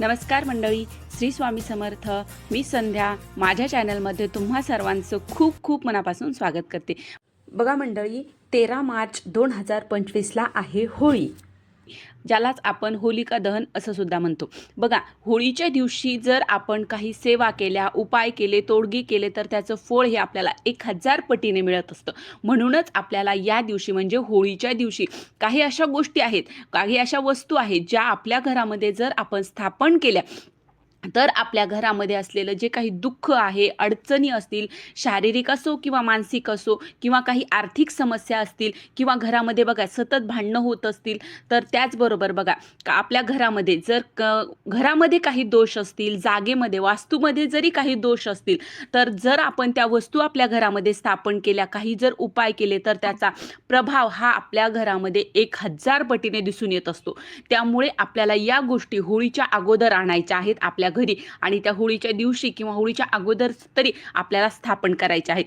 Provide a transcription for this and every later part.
नमस्कार मंडळी श्री स्वामी समर्थ. मी संध्या. माझ्या चॅनलमध्ये तुम्हा सर्वांचं खूप खूप मनापासून स्वागत करते. बघा मंडळी तेरा मार्च दोन हजार पंचवीसला आहे होळी. ज्यालाच आपण होलिका दहन असं सुद्धा म्हणतो. बघा होळीच्या दिवशी जर आपण काही सेवा केल्या उपाय केले तोडगी केले तर त्याचं फळ हे आपल्याला एक हजार पटीने मिळत असतं. म्हणूनच आपल्याला या दिवशी म्हणजे होळीच्या दिवशी काही अशा गोष्टी आहेत काही अशा वस्तू आहेत ज्या आपल्या घरामध्ये जर आपण स्थापन केल्या तर आपल्या घरामध्ये असलेलं जे काही दुःख आहे अडचणी असतील शारीरिक असो किंवा मानसिक असो किंवा काही आर्थिक समस्या असतील किंवा घरामध्ये बघा सतत भांडणं होत असतील तर त्याचबरोबर बघा का आपल्या घरामध्ये जर क घरामध्ये काही दोष असतील जागेमध्ये वास्तूमध्ये जरी काही दोष असतील तर जर आपण त्या वस्तू आपल्या घरामध्ये स्थापन केल्या काही जर उपाय केले तर त्याचा प्रभाव हा आपल्या घरामध्ये एक हजार पटीने दिसून येत असतो. त्यामुळे आपल्याला या गोष्टी होळीच्या अगोदर आणायच्या आहेत आपल्या घरी आणि त्या होळीच्या दिवशी किंवा होळीच्या अगोदर तरी आपल्याला स्थापन करायच्या आहेत.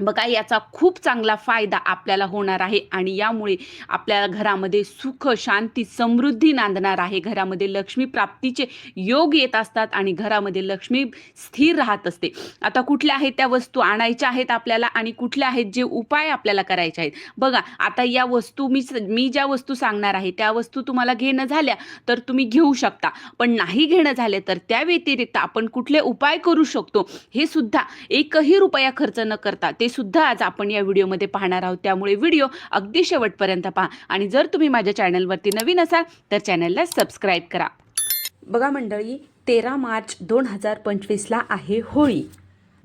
बघा याचा खूप चांगला फायदा आपल्याला होणार आहे आणि यामुळे आपल्या घरामध्ये सुख शांती समृद्धी नांदणार आहे. घरामध्ये लक्ष्मी प्राप्तीचे योग येत असतात आणि घरामध्ये लक्ष्मी स्थिर राहत असते. आता कुठल्या आहेत त्या वस्तू आणायच्या आहेत आपल्याला आणि कुठल्या आहेत जे उपाय आपल्याला करायचे आहेत? बघा आता या वस्तू मी स- मी ज्या वस्तू सांगणार आहे त्या वस्तू तुम्हाला घेणं झाल्या तर तुम्ही घेऊ शकता. पण नाही घेणं झाले तर त्या व्यतिरिक्त आपण कुठले उपाय करू शकतो? हे सुद्धा एकही रुपया खर्च न करता ते सुद्धा आज आपण या व्हिडिओमध्ये पाहणार आहोत. त्यामुळे व्हिडिओ अगदी शेवटपर्यंत पहा. आणि जर तुम्ही माझ्या चॅनलवरती नवीन असाल तर चॅनलला सबस्क्राईब करा. बघा मंडळी तेरा मार्च दोन हजार पंचवीसला आहे होळी.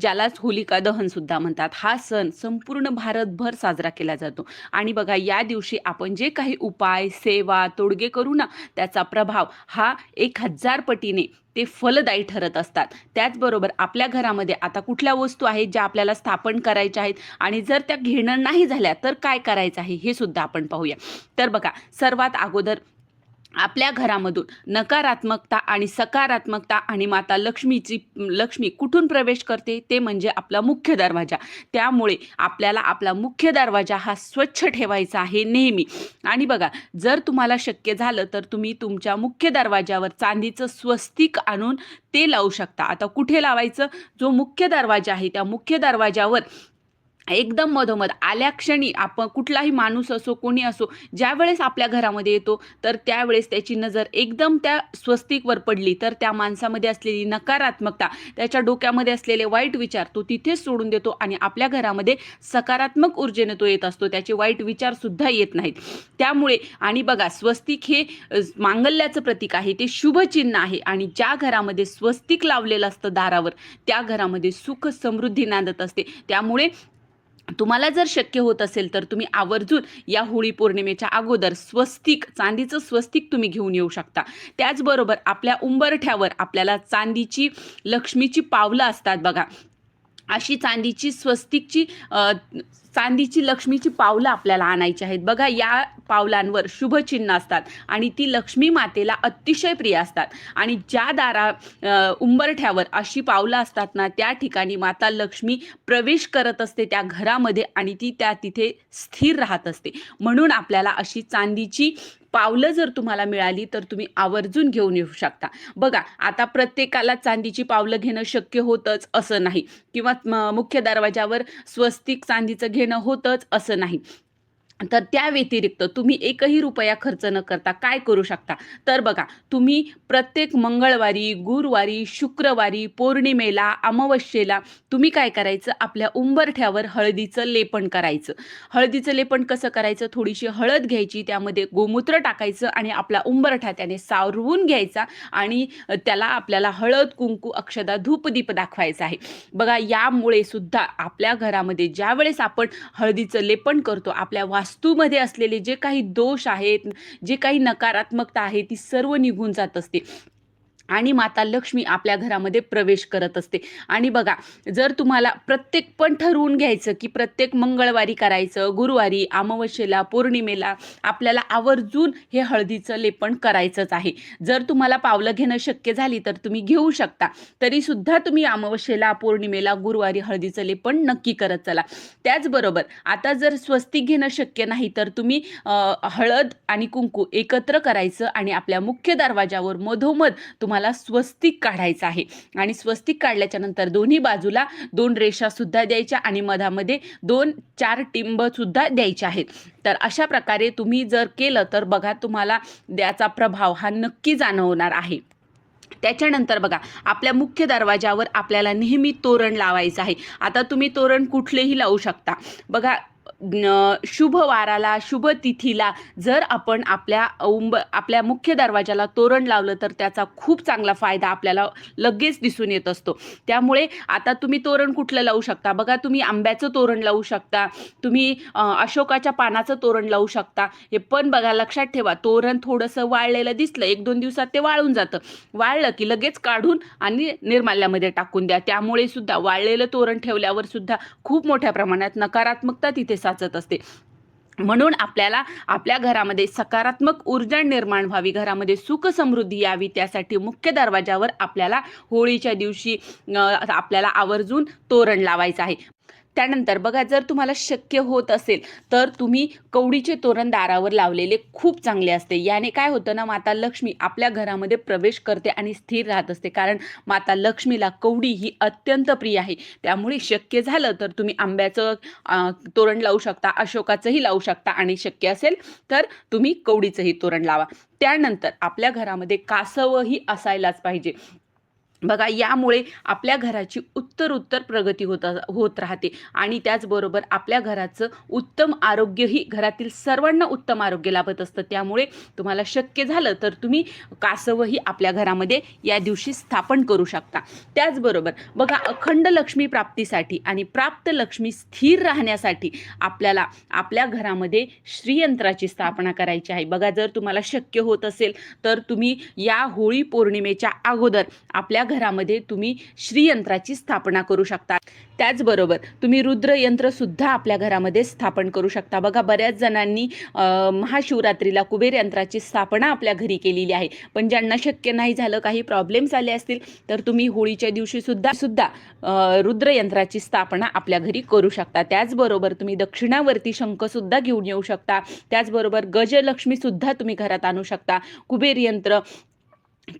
ज्यालाच होलिका दहन सुद्धा म्हणतात. हा सण संपूर्ण भारतभर साजरा केला जातो. आणि बघा या दिवशी आपण जे काही उपाय सेवा तोडगे करू ना त्याचा प्रभाव हा एक हजार पटीने ते फलदायी ठरत असतात. त्याचबरोबर आपल्या घरामध्ये आता कुठल्या वस्तू आहेत ज्या आपल्याला स्थापन करायच्या आहेत आणि जर त्या घेणं नाही झाल्या तर काय करायचं आहे हे सुद्धा आपण पाहूया. तर बघा सर्वात अगोदर आपल्या घरामधून नकारात्मकता आणि सकारात्मकता आणि माता लक्ष्मीची लक्ष्मी कुठून प्रवेश करते? ते म्हणजे आपला मुख्य दरवाजा. त्यामुळे आपल्याला आपला मुख्य दरवाजा हा स्वच्छ ठेवायचा आहे नेहमी. आणि बघा जर तुम्हाला शक्य झालं तर तुम्ही तुमच्या मुख्य दरवाजावर चांदीचं स्वस्तिक आणून ते लावू शकता. आता कुठे लावायचं? जो मुख्य दरवाजा आहे त्या मुख्य दरवाजावर एकदम मधोमध. आल्या क्षणी आपण कुठलाही माणूस असो कोणी असो ज्या वेळेस आपल्या घरामध्ये येतो तर त्यावेळेस त्याची नजर एकदम त्या स्वस्तिकवर पडली तर त्या माणसामध्ये असलेली नकारात्मकता त्याच्या डोक्यामध्ये असलेले वाईट विचार तो तिथेच सोडून देतो आणि आपल्या घरामध्ये सकारात्मक ऊर्जेने तो येत असतो. त्याचे वाईट विचार सुद्धा येत नाहीत. त्यामुळे आणि बघा स्वस्तिक हे मांगल्याचं प्रतीक आहे ते शुभचिन्ह आहे आणि ज्या घरामध्ये स्वस्तिक लावलेलं असतं दारावर त्या घरामध्ये सुख समृद्धी नांदत असते. त्यामुळे तुम्हाला जर शक्य होत असेल तर तुम्ही आवर्जून या होळी पौर्णिमेच्या अगोदर स्वस्तिक चांदीचं स्वस्तिक तुम्ही घेऊन येऊ शकता. त्याचबरोबर आपल्या उंबरठ्यावर आपल्याला चांदीची लक्ष्मीची पावलं असतात बघा. अशी चांदीची स्वस्तिकची चांदीची लक्ष्मीची पावलं आपल्याला आणायची आहेत. बघा या पावलांवर शुभचिन्ह असतात आणि ती लक्ष्मी मातेला अतिशय प्रिय असतात. आणि ज्या दारा उंबरठ्यावर अशी पावलं असतात ना त्या ठिकाणी माता लक्ष्मी प्रवेश करत असते त्या घरामध्ये आणि ती त्या तिथे स्थिर राहत असते. म्हणून आपल्याला अशी चांदीची पावलं जर तुम्हाला मिळाली तर तुम्ही आवर्जून घेऊन येऊ शकता. बघा आता प्रत्येकाला चांदीची पावलं घेणं शक्य होतंच असं नाही. किंवा मुख्य दरवाजावर स्वस्तिक चांदीचं घेणं होतंच असं नाही. तर त्या व्यतिरिक्त तुम्ही एकही रुपया खर्च न करता काय करू शकता? तर बघा तुम्ही प्रत्येक मंगळवारी गुरुवारी शुक्रवारी पौर्णिमेला अमावस्येला तुम्ही काय करायचं? आपल्या उंबरठ्यावर हळदीचं लेपन करायचं. हळदीचं लेपन कसं करायचं? थोडीशी हळद घ्यायची त्यामध्ये गोमूत्र टाकायचं आणि आपला उंबरठा त्याने सावरवून घ्यायचा आणि त्याला आपल्याला हळद कुंकू अक्षदा धूपदीप दाखवायचा आहे. बघा यामुळे सुद्धा आपल्या घरामध्ये ज्या वेळेस आपण हळदीचं लेपन करतो आपल्या वास वास्तूमध्ये असलेले जे काही दोष आहेत जे काही नकारात्मकता आहे ती सर्व निघून जात असते. आणि माता लक्ष्मी आपल्या घरामध्ये प्रवेश करत असते. आणि बघा जर तुम्हाला प्रत्येक पण ठरवून घ्यायचं की प्रत्येक मंगळवारी करायचं गुरुवारी अमावस्येला पौर्णिमेला आपल्याला आवर्जून हे हळदीचं लेपन करायचंच आहे. जर तुम्हाला पावलं घेणं शक्य झाली तर तुम्ही घेऊ शकता. तरीसुद्धा तुम्ही अमावस्येला पौर्णिमेला गुरुवारी हळदीचं लेपन नक्की करत चला. त्याचबरोबर आता जर स्वस्तिक घेणं शक्य नाही तर तुम्ही हळद आणि कुंकू एकत्र करायचं आणि आपल्या मुख्य दरवाजावर मधोमध तुम्हाला स्वस्तिक काढायचं आहे. आणि स्वस्तिक काढल्याच्या नंतर दोन्ही बाजूला दोन रेषा सुद्धा द्यायच्या आणि मधामध्ये दोन चार टिंब सुद्धा द्यायचे आहेत. तर अशा प्रकारे तुम्ही जर केलं तर बघा तुम्हाला त्याचा प्रभाव हा नक्की जाणवणार आहे. त्याच्यानंतर बघा आपल्या मुख्य दरवाजावर आपल्याला नेहमी तोरण लावायचं आहे. आता तुम्ही तोरण कुठलेही लावू शकता. बघा शुभ वाराला शुभ तिथीला जर आपण आपल्या उंब आपल्या मुख्य दरवाजाला तोरण लावलं तर त्याचा खूप चांगला फायदा आपल्याला लगेच दिसून येत असतो. त्यामुळे आता तुम्ही तोरण कुठलं लावू शकता? बघा तुम्ही आंब्याचं तोरण लावू शकता तुम्ही अशोकाच्या पानाचं तोरण लावू शकता. हे पण बघा लक्षात ठेवा तोरण थोडंसं वाळलेलं दिसलं एक दोन दिवसात ते वाळून जातं. वाळलं की लगेच काढून आणि निर्माल्यामध्ये टाकून द्या. त्यामुळे सुद्धा वाळलेलं तोरण ठेवल्यावर सुद्धा खूप मोठ्या प्रमाणात नकारात्मकता तिथे वाचत असते. म्हणून आपल्याला आपल्या घरामध्ये सकारात्मक ऊर्जा निर्माण व्हावी घरामध्ये सुख समृद्धी यावी त्यासाठी मुख्य दरवाजावर आपल्याला होळीच्या दिवशी आपल्याला आवर्जून तोरण लावायचं आहे. त्यानंतर बघा जर तुम्हाला शक्य होत असेल तर तुम्ही कवडीचे तोरण दारावर लावलेले खूप चांगले असते. याने काय होतं ना माता लक्ष्मी आपल्या घरामध्ये प्रवेश करते आणि स्थिर राहत असते. कारण माता लक्ष्मीला कवडी ही अत्यंत प्रिय आहे. त्यामुळे शक्य झालं तर तुम्ही आंब्याचं तोरण लावू शकता अशोकाचंही लावू शकता आणि शक्य असेल तर तुम्ही कवडीचंही तोरण लावा. त्यानंतर आपल्या घरामध्ये कासवही असायलाच पाहिजे. बघा यामुळे आपल्या घराची उत्तर उत्तर प्रगती होत होत राहते. आणि त्याचबरोबर आपल्या घराचं उत्तम आरोग्यही घरातील सर्वांना उत्तम आरोग्य लाभत असतं. त्यामुळे तुम्हाला शक्य झालं तर तुम्ही कासवही आपल्या घरामध्ये या दिवशी स्थापन करू शकता. त्याचबरोबर बघा अखंड लक्ष्मी प्राप्तीसाठी आणि प्राप्त लक्ष्मी स्थिर राहण्यासाठी आपल्याला आपल्या घरामध्ये श्रीयंत्राची स्थापना करायची आहे. बघा जर तुम्हाला शक्य होत असेल तर तुम्ही या होळी पौर्णिमेच्या अगोदर आपल्या घरामध्ये तुम्ही श्रीयंत्राची स्थापना करू शकता. त्याचबरोबर तुम्ही रुद्रयंत्र सुद्धा आपल्या घरामध्ये स्थापन करू शकता. बघा बऱ्याच जणांनी महाशिवरात्रीला कुबेर यंत्राची स्थापना आपल्या घरी केलेली आहे. पण ज्यांना शक्य नाही झालं काही प्रॉब्लेम्स आले असतील तर तुम्ही होळीच्या दिवशी सुद्धा सुद्धा रुद्रयंत्राची स्थापना आपल्या घरी करू शकता. त्याचबरोबर तुम्ही दक्षिणावरती शंख सुद्धा घेऊन येऊ शकता. त्याचबरोबर गजलक्ष्मी सुद्धा तुम्ही घरात आणू शकता. कुबेर यंत्र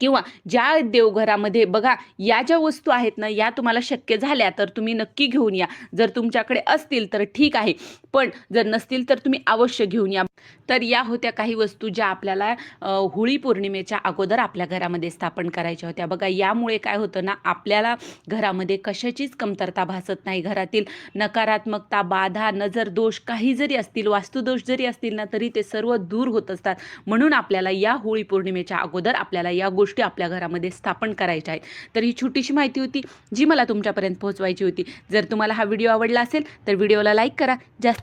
किंवा ज्या देवघरामध्ये बघा या ज्या वस्तू आहेत ना या तुम्हाला शक्य झाल्या तर तुम्ही नक्की घेऊन या. जर तुमच्याकडे असतील तर ठीक आहे. पण जर नसतील तर तुम्ही अवश्य घेऊन या. तर या होत्या काही वस्तू ज्या आपल्याला होळी पौर्णिमेच्या अगोदर आपल्या घरामध्ये स्थापन करायच्या होत्या. बघा यामुळे काय होतं ना आपल्याला घरामध्ये कशाचीच कमतरता भासत नाही. घरातील नकारात्मकता बाधा नजर दोष काही जरी असतील वास्तुदोष जरी असतील ना तरी ते सर्व दूर होत असतात. म्हणून आपल्याला या होळी पौर्णिमेच्या अगोदर आपल्याला या गोष्टी आपल्या घरामध्ये स्थापन करायच्या आहेत. तर ही छोटीशी माहिती होती जी मला तुमच्यापर्यंत पोहोचवायची होती. जर तुम्हाला हा व्हिडिओ आवडला असेल तर व्हिडिओला लाईक करा. जास्त